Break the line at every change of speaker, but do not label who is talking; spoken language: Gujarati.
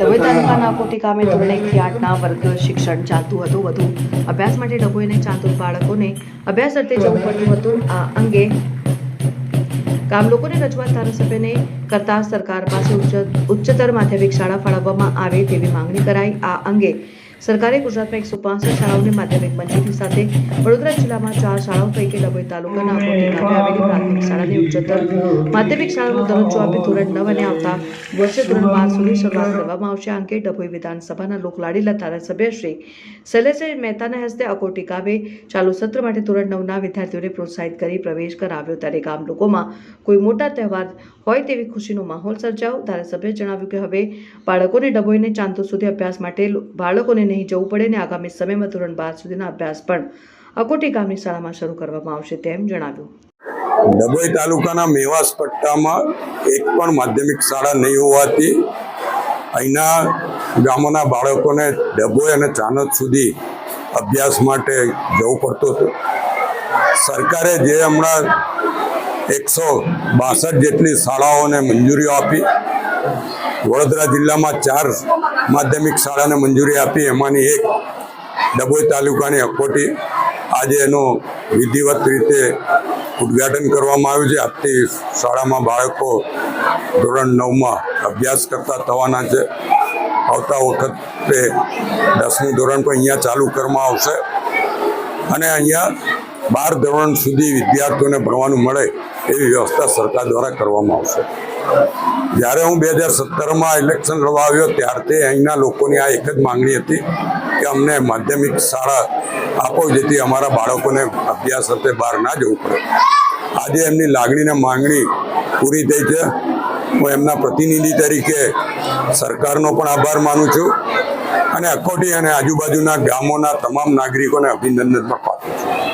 ડભોઈ તાલુકાના કોટી ગામે ધોરણ આઠના વર્ગ શિક્ષણ ચાલતું હતું. વધુ અભ્યાસ માટે ડભોઈને ચાંતુર બાળકોને અભ્યાસ અર્થે જવું પડતું હતું. આ અંગે ગામ લોકોની રજૂઆત ધારાસભ્યને કરતા સરકાર પાસે ઉચ્ચ- ઉચ્ચતર માધ્યમિક શાળા ફાળવવામાં આવે તેવી માંગણી કરાઈ. આ અંગે સરકારે ગુજરાતમાં એકસો પાસઠ શાળાઓને માધ્યમિક મંજૂરી સાથે વડોદરા જિલ્લામાં ચાર શાળાઓ પૈકી ડભોઈ તાલુકાના પ્રાથમિક શાળાને ઉચ્ચતર માધ્યમિક શાળાનો દરજ્જો આપી ધોરણ નવ અને આવતા વર્ષે ધોરણ બાર સુધી શરૂઆત કરવામાં આવશે. આ અંગે ડભોઈ વિધાનસભાના લોકલાડીલા ધારાસભ્ય શ્રી શૈલેષભાઈ મહેતાના હસ્તે અકોટી ગામે ચાલુ સત્ર માટે ધોરણ નવના વિદ્યાર્થીઓને પ્રોત્સાહિત કરી પ્રવેશ કરાવ્યો. ત્યારે ગામ લોકોમાં કોઈ મોટા તહેવાર હોય તેવી ખુશીનો માહોલ સર્જાયો. ધારાસભ્યએ જણાવ્યું કે હવે બાળકોને ડભોઈને ચાંદો સુધી અભ્યાસ માટે બાળકોને નહીં જવું પડે ને આગામી સમયમાં ધોરણ બાર સુધીના અભ્યાસ પણ અકોટી ગામની શાળામાં શરૂ કરવામાં આવશે તેમ જણાવ્યું.
ડભોઈ તાલુકાના મેવાસ પટ્ટામાં એક પણ માધ્યમિક શાળા નહીં હોવાથી અહીંના ગામોના બાળકોને ડભોઈ અને ચાનોદ સુધી અભ્યાસ માટે જવું પડતું હતું. સરકારે જે હમણાં એકસો બાસઠ જેટલી શાળાઓને મંજૂરીઓ આપી, વડોદરા જિલ્લામાં ચાર માધ્યમિક શાળાને મંજૂરી આપી. એમાંની એક ડભોઈ તાલુકાની અકોટી આજે એનો વિધિવત રીતે ઉદ્ઘાટન કરવામાં આવ્યું છે. આજથી શાળામાં બાળકો ધોરણ નવમાં અભ્યાસ કરતા થવાના છે. આવતા વખતે દસમું ધોરણ પણ અહીંયા ચાલુ કરવામાં આવશે. અને અહીંયા બાર ધોરણ સુધી વિદ્યાર્થીઓને ભણવાનું મળે એવી વ્યવસ્થા સરકાર દ્વારા કરવામાં આવશે. જ્યારે હું બે હજાર સત્તરમાં ઇલેક્શન લડવા આવ્યો ત્યારથી અહીંના લોકોની આ એક જ માંગણી હતી કે અમને માધ્યમિક શાળા આપો, જેથી અમારા બાળકોને અભ્યાસ અર્થે બહાર ના જવું પડે. આજે એમની લાગણીને માંગણી પૂરી થઈ છે. હું એમના પ્રતિનિધિ તરીકે સરકારનો પણ આભાર માનું છું અને અખોટી અને આજુબાજુના ગામોના તમામ નાગરિકોને અભિનંદન પણ પાઠવું છું.